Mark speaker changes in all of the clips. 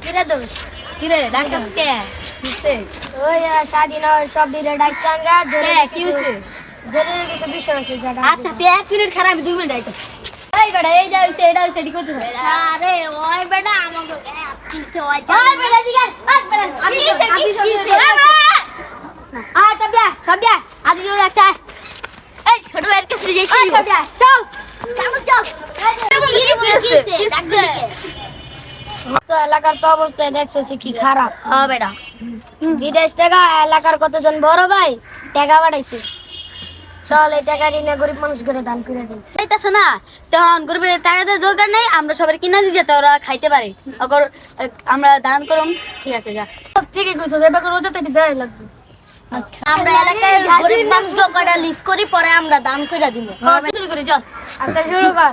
Speaker 1: কিরে দোষ
Speaker 2: কে? কিসে?
Speaker 1: ওই স্বাধীন সব দিলে ডাক্তার
Speaker 2: কে কি
Speaker 1: জরুরি কিছু বিষয় আছে যেটা
Speaker 2: আচ্ছা তুই এক মিনিট খারাপ আমি দুই মিনিট আইতাছি এই বেটা এই যা হইছে এটা হইছে এদিকে তুই
Speaker 1: আরে ওই বেটা আমাকে কিছে ওই
Speaker 2: বেটা এদিকে ওই বেটা আদি
Speaker 1: কিসে,
Speaker 2: সব
Speaker 1: কিসে?
Speaker 2: দিকে আয় তবিয়া সবিয়া আদি জোর রাখছা
Speaker 1: এই ছোট ভাইয়ের কাছে যাই
Speaker 2: ওই সবিয়া চল।
Speaker 1: চল চল তো এলাকার তো অবস্থা দেখছ কি খারাপ।
Speaker 2: ও বেটা।
Speaker 1: বিদেশ থেকে এলাকার কতজন বড় ভাই? টাকা বাড়াইছে চল এই টাকা নিয়ে গরিব মানুষ করে দান করে দিই।
Speaker 2: এইতাছে না? তখন গরিবের টাকা দরকার নেই আমরা সবাই কিনা দিই যাতে ওরা খাইতে পারে। অগর আমরা দান করুম। ঠিক আছে যা।
Speaker 3: ঠিকই কইছো এবার লাগবে?
Speaker 1: আমরা এলাকায় গরিব মানুষকে কটা লিস্ট করি পরে আমরা দান করে দিব
Speaker 2: করে চল।
Speaker 1: আচ্ছা শুরু কর।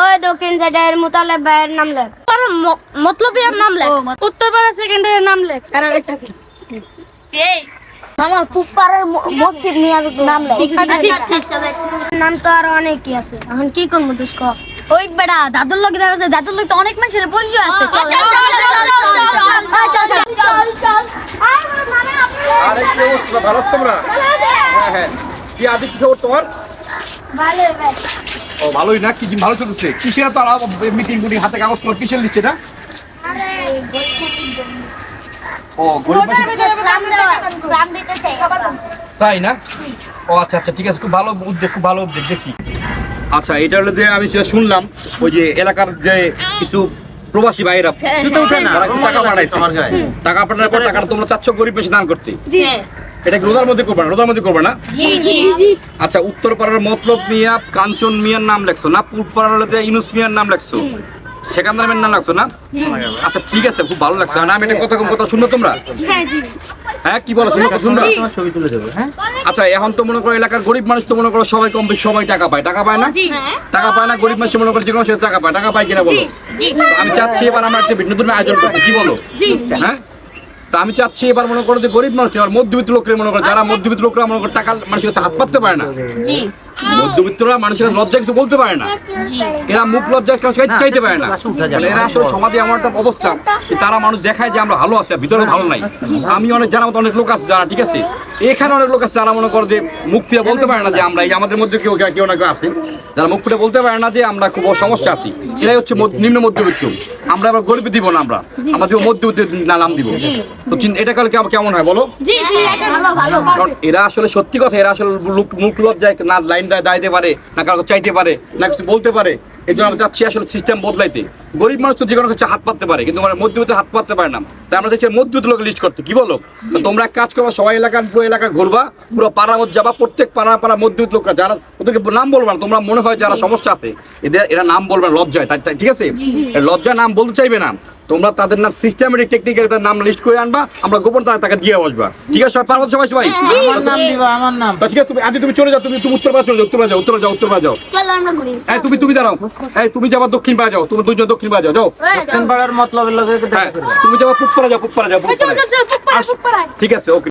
Speaker 1: ওই দক্ষিণ সাইডের মুতালেব ভাইয়ের নাম লেখ।
Speaker 3: মতলব এর নাম লেখ। উত্তরপাড়া সেকেন্ডারের নাম লেখ।
Speaker 2: আর আরেকটাছে এই
Speaker 1: মামা পুপারের মসজিদ মিয়ার নাম লেখ।
Speaker 3: আচ্ছা ঠিক ঠিক
Speaker 1: নাম তো আরও অনেকই আছে। এখন কি করব কর
Speaker 2: ওই বেটা দাদুর লোক দেখা যাচ্ছে দাদুর লোক তো অনেক মানুষের পরিচয় আছে। চল।
Speaker 1: চল, চল, চল, চল, চল, চল।
Speaker 2: হ্যাঁ, চল চল
Speaker 4: আরে কি অবস্থা? ভালো আছো তোমরা? হ্যাঁ হ্যাঁ। কি আদি কি খবর তোমার
Speaker 1: ভালো। ভাই
Speaker 4: ও ভালোই না? কি ভালো চলছে কিসের তো মিটিং গুটি হাতে কাগজ কলম কিসের লিখছে না ও গরিব তাই না? ও আচ্ছা আচ্ছা ঠিক আছে খুব ভালো উদ্যোগ খুব ভালো উদ্যোগ দেখি। আচ্ছা এটা হলো যে আমি যেটা শুনলাম ওই যে এলাকার যে কিছু প্রবাসী ভাইরা টাকা পাঠাইছে। টাকা পাঠানোর পর টাকাটা তোমরা চাচ্ছ গরিব বেশি দান করতে। এটা কি রোজার মধ্যে করবে না? রোজার মধ্যে করবে না? আচ্ছা উত্তর পাড়ার মতলব মিয়া কাঞ্চন মিয়ার নাম লেখছো না? পূর্ব পাড়ার ইনুস মিয়ার নাম লেখছো? সেকান্দার মিয়ার নাম লেখছো না? আচ্ছা ঠিক আছে খুব ভালো লাগছে। আর আমি একটা কথা কথা শুনব তোমরা?
Speaker 3: হ্যাঁ
Speaker 4: হ্যাঁ কি বলো শুনব শুনব? আচ্ছা এখন তো মনে করো এলাকার গরিব মানুষ তো মনে করো সবাই কম বেশি সবাই টাকা পায়। টাকা পায় না? টাকা পায় না গরিব মানুষ মনে করে যে কোনো সে টাকা পায়। টাকা পায় কিনা বলো? আমি চাচ্ছি এবার আমার একটা ভিন্ন ধর্মের আয়োজন করব কি বলো? হ্যাঁ? তা আমি চাচ্ছি এবার মনে করো যে গরিব মানুষ এবার মধ্যবিত্ত লোকের মনে করো যারা মধ্যবিত্ত লোকরা মনে করো টাকা মানুষের কাছে হাত পাততে পারে না। মধ্যবিত্তরা মানুষের কাছে লজ্জা কিছু বলতে পারে না। এরা মুখ লজ্জা কাছে চাইতে পারে না। মানে এরা আসলে সমাজে এমন একটা অবস্থা যে তারা মানুষ দেখায় যে আমরা ভালো আছি আর ভিতরে ভালো নাই। আমি অনেক জানা মতো অনেক লোক আছে যারা ঠিক আছে? এখানে অনেক লোক আছে যারা মনে করে যে মুখ ফিরে বলতে পারে না যে আমরা এই যে আমাদের মধ্যে কেউ কেউ না কেউ আছে। যারা মুখ ফুটে বলতে পারে না যে আমরা খুব সমস্যা আছি। এরাই হচ্ছে নিম্ন মধ্যবিত্ত। আমরা আবার গরিব দিব না আমরা। আমাদের মধ্যবিত্ত নাম দিব। তো এটা কালকে কেমন- কেমন হয় বলো?
Speaker 3: জি জি
Speaker 2: ভালো ভালো।
Speaker 4: কারণ এরা আসলে সত্যি কথা এরা আসলে লোক- মুখ লজ্জায় না লাইন দায় দাঁড়াইতে পারে না কারও চাইতে পারে না কিছু বলতে পারে। এই জন্য আমরা চাচ্ছি আসলে সিস্টেম বদলাইতে। গরিব মানুষ তো যে কোনো কাছে হাত পাততে পারে কিন্তু আমরা মধ্যবিত্ত হাত পাততে পারে না। তাই আমরা চাইছি মধ্যবিত্ত লোক লিস্ট করতে। কি বলো? তোমরা এক কাজ করবা সবাই এলাকা পুরো এলাকা ঘুরবা পুরো পাড়া মধ্যে যাবা প্রত্যেক পাড়া পাড়া মধ্যবিত্ত লোকরা যারা ওদেরকে নাম বলবা না তোমরা মনে হয় যারা সমস্যা আছে এদের এরা নাম বলবে লজ্জায় তাই তাই- ঠিক আছে? লজ্জায় নাম বলতে চাইবে না। তোমরা তাদের নাম সিস্টেমেটিক টেকনিক্যাল তার নাম লিস্ট করে আনবা আমরা গোপন তারা তাকে দিয়ে বসবা। ঠিক আছে সবাই পারব সবাই সবাই?
Speaker 5: আমার নাম দিবা আমার নাম।
Speaker 4: তা ঠিক আছে তুমি আজ তুমি চলে যাও তুমি তুমি উত্তর পাড়া চলে যাও উত্তর যাও উত্তর যাও উত্তর যাও।
Speaker 1: চলো আমরা ঘুরি।
Speaker 4: এই তুমি তুমি দাঁড়াও। এই তুমি যাবা দক্ষিণ পাড়া যাও তুমি দুজন দক্ষিণ পাড়া যাও যাও।
Speaker 5: কোন পাড়ার মতলব
Speaker 4: হ্যাঁ তুমি যাবা পুক পাড়া যাও পুক পাড়া যাও ঠিক আছে ওকে।